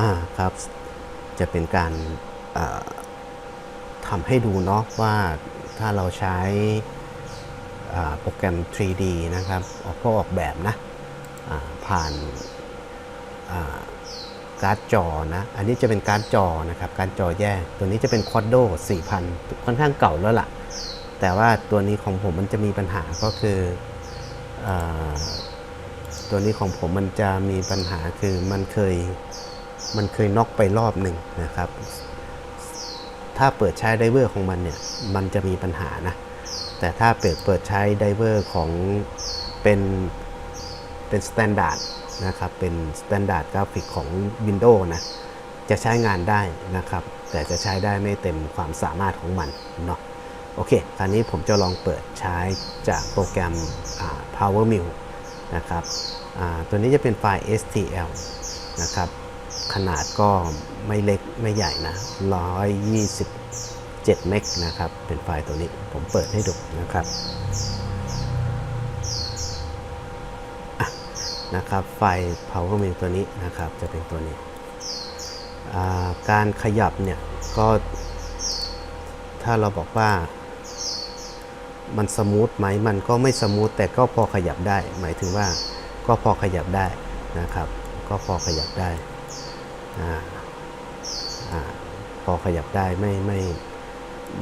อ่าครับ จะเป็นการทำให้ดูเนาะว่าถ้าเราใช้โปรแกรม 3D นะครับ ออกก็ออกแบบนะผ่านการ์ดจอนะ อันนี้จะเป็นการ์ดจอนะครับ การ์ดจอแยก ตัวนี้จะเป็น Quadro 4000 ค่อนข้างเก่าแล้วล่ะ แต่ว่าตัวนี้ของผมมันจะมีปัญหาก็คืออตัวนี้ของผมมันจะมีปัญหาคือมันเคย มันเคยน็อกไปรอบหนึ่งนะครับ ถ้าเปิดใช้ไดเวอร์ของมันเนี่ย มันจะมีปัญหานะ แต่ถ้าเปิดเปิดใช้ไดเวอร์ของเป็นเป็นสแตนดาร์ดนะครับ เป็นสแตนดาร์ดกราฟิกของ Windows นะ จะใช้งานได้นะครับ แต่จะใช้ได้ไม่เต็มความสามารถของมันเนาะ โอเค คราวนี้ผมจะลองเปิดใช้จากโปรแกรม Power Mill นะครับตัวนี้จะเป็นไฟล์ STL นะครับ ขนาดก็ไม่เล็กไม่ใหญ่นะ 127 เมกนะครับ เป็นไฟล์ตัวนี้ผมเปิดให้ดูนะครับนะครับไฟล์ Power Mill ตัวนี้นะครับจะเป็นตัวนี้ การขยับเนี่ยก็ ถ้าเราบอกว่ามันสมูทไหมมันก็ไม่สมูทแต่ก็พอขยับได้ หมายถึงว่าก็พอขยับได้นะครับ ก็พอขยับได้ พอขยับได้ไม่ไม่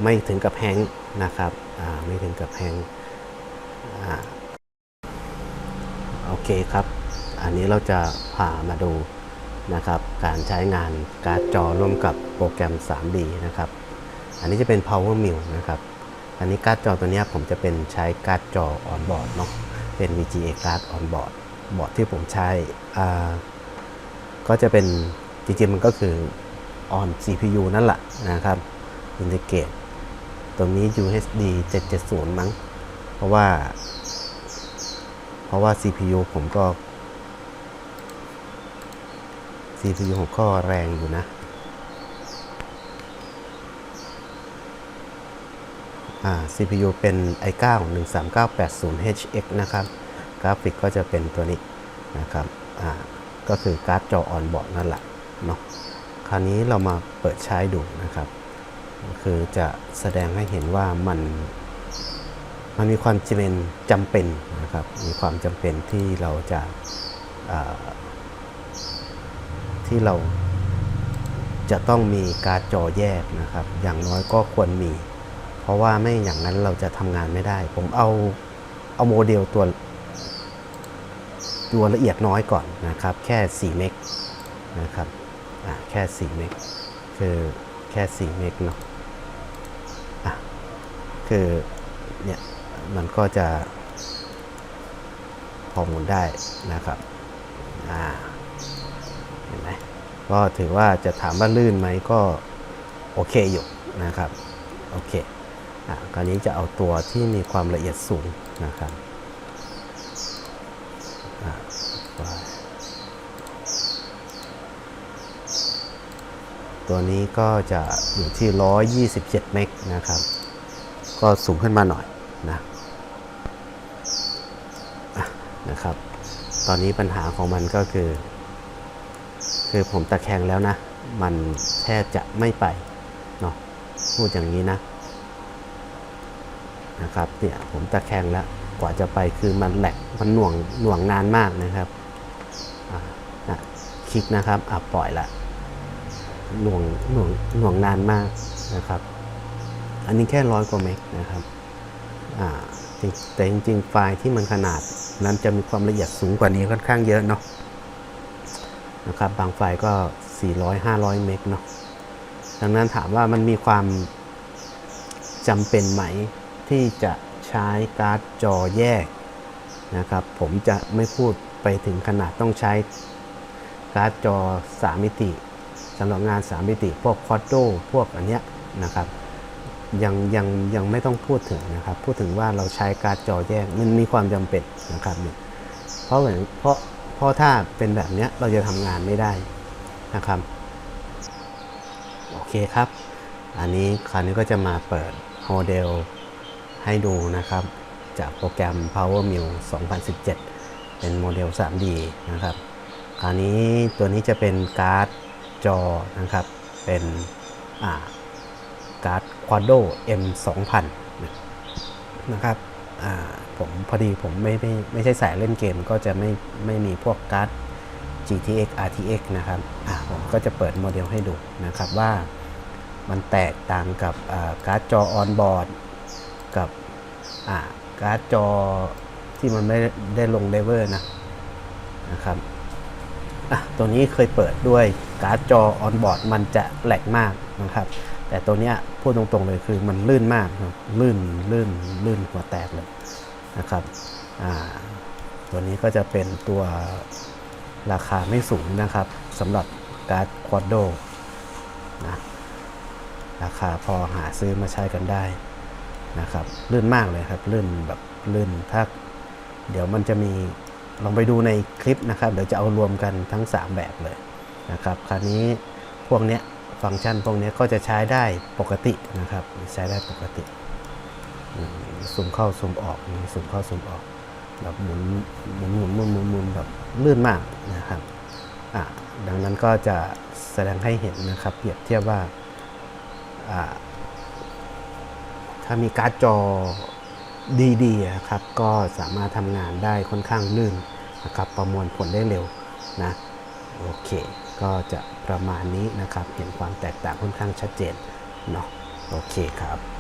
ไม่ถึงกับแฮงนะครับไม่ถึงกับแฮงอโอเคครับ อันนี้เราจะพามาดูนะครับ การใช้งานการ์ดจอร่วมกับโปรแกรม 3D นะครับ อันนี้จะเป็น Power Mill นะครับ อันนี้การ์ดจอตัวนี้ผมจะเป็นใช้การ์ดจอออนบอร์ดเนาะ เป็น VGA การ์ดออนบอร์ดบอร์ดที่ผมใช้ก็จะเป็น จริงๆมันก็คือ on CPU นั่นแหละนะครับ Integrate ตรงนี้ UHD 770 มั้ง เพราะว่า เพราะว่า CPU ผมก็ CPU ผมก็แรงอยู่นะอ่า CPU เป็น i9 13980HX นะครับ กราฟิกก็จะเป็นตัวนี้นะครับ อ่า ก็คือการ์ดจอออนบอร์ดนั่นแหละ เนาะคราวนี้เรามาเปิดใช้ดูนะครับ คือจะแสดงให้เห็นว่ามันมันมีความจำเป็นจำเป็นนะครับ มีความจำเป็นที่เราจะาที่เราจะต้องมีการจอแยกนะครับ อย่างน้อยก็ควรมี เพราะว่าไม่อย่างนั้นเราจะทำงานไม่ได้ ผมเอาเอาโมเดลตัวตัวละเอียดน้อยก่อนนะครับ แค่ 4 เมกนะครับ อ่าแค่4เมกคือแค่4เมกเนาะอะคือเนี่ยมันก็จะพอหมุนได้นะครับอ่าเห็นไหมก็ถือว่าจะถามว่าลื่นไหมก็โอเคอยู่นะครับโอเคอะคราวนี้จะเอาตัวที่มีความละเอียดสูงนะครับอะไป ตัวนี้ก็จะอยู่ที่ 127 เมกนะครับ ก็สูงขึ้นมาหน่อยนะนะครับ ตอนนี้ปัญหาของมันก็คือ คือผมตะแคงแล้วนะ มันแทบจะไม่ไปเนาะพูดอย่างนี้นะนะครับเนี่ยผมตะแคงแล้วกว่าจะไปคือมันแหลกมันหน่วงหน่วงนานมากนะครับอ่านะคลิกนะครับอะปล่อยละ หน่วงหน่วงหน่วงนานมากนะครับ อันนี้แค่ร้อยกว่าเมกนะครับแต่จริงๆ ไฟล์ที่มันขนาดนั้นจะมีความละเอียดสูงกว่านี้ค่อนข้างเยอะเนาะนะครับ บางไฟล์ก็ 400 500 เมกเนาะดังนั้นถามว่ามันมีความจำเป็นไหมที่จะใช้การ์ดจอแยกนะครับ ผมจะไม่พูดไปถึงขนาดต้องใช้การ์ดจอ3มิติ สำหรับงาน3มิติ พวกคอ a โดพวกอันเนี้ยนะครับยังยังยังไม่ต้องพูดถึงนะครับ พูดถึงว่าเราใช้การ์ดจอแยกมันมีความจำเป็นนะครับเนี่ยเพราะเหมือนเพราะเพราะถ้าเป็นแบบเนี้ยเราจะทำงานไม่ได้นะครับโอเคครับ อันนี้คราวนี้ก็จะมาเปิดโมเดลให้ดูนะครับ จากโปรแกรม Power Mill 2017 เป็นโมเดล 3D นะครับ คราวนี้ตัวนี้จะเป็นการ์ด จอนะครับ เป็นการ์ด Quadro M 2000นะครับผมพอดีผมไม่ไม่ไม่ใช่สายเล่นเกมก็จะไม่ไม่มีพวกการ์ด GTX RTX นะครับผมก็จะเปิดโมเดลให้ดูนะครับว่ามันแตกต่างกับการ์ดจอออนบอร์ดกับการ์ดจอที่มันไม่ได้ลงเลเวอร์นะนะครับตัวนี้เคยเปิดด้วย การ์ดจอออนบอร์ดมันจะแหลกมากนะครับ แต่ตัวเนี้ยพูดตรงๆเลยคือมันลื่นมากลื่นลื่นลื่นหัวแตกเลยนะครับตัวนี้ก็จะเป็นตัวราคาไม่สูงนะครับสำหรับการ์ดควอดโดนะราคาพอหาซื้อมาใช้กันได้นะครับลื่นมากเลยครับลื่นแบบลื่นถ้าเดี๋ยวมันจะมีลองไปดูในคลิปนะครับ เดี๋ยวจะเอารวมกันทั้ง 3 แบบเลย นะครับคราวนี้พวกเนี้ยฟังก์ชันพวกเนี้ยก็จะใช้ได้ปกตินะครับใช้ได้ปกติอืมซูมเข้าซูมออกซูมเข้าซูมออกแบบหมุนหมุนหมุนหมุนหมุนหมุนแบบลื่นมากนะครับอะดังนั้นก็จะแสดงให้เห็นนะครับเปรียบเทียบว่าอ่าถ้ามีการ์ดจอดีๆนะครับก็สามารถทำงานได้ค่อนข้างลื่นนะครับประมวลผลได้เร็วนะโอเค ก็จะประมาณนี้นะครับ เห็นความแตกต่างค่อนข้างชัดเจนเนาะโอเคครับ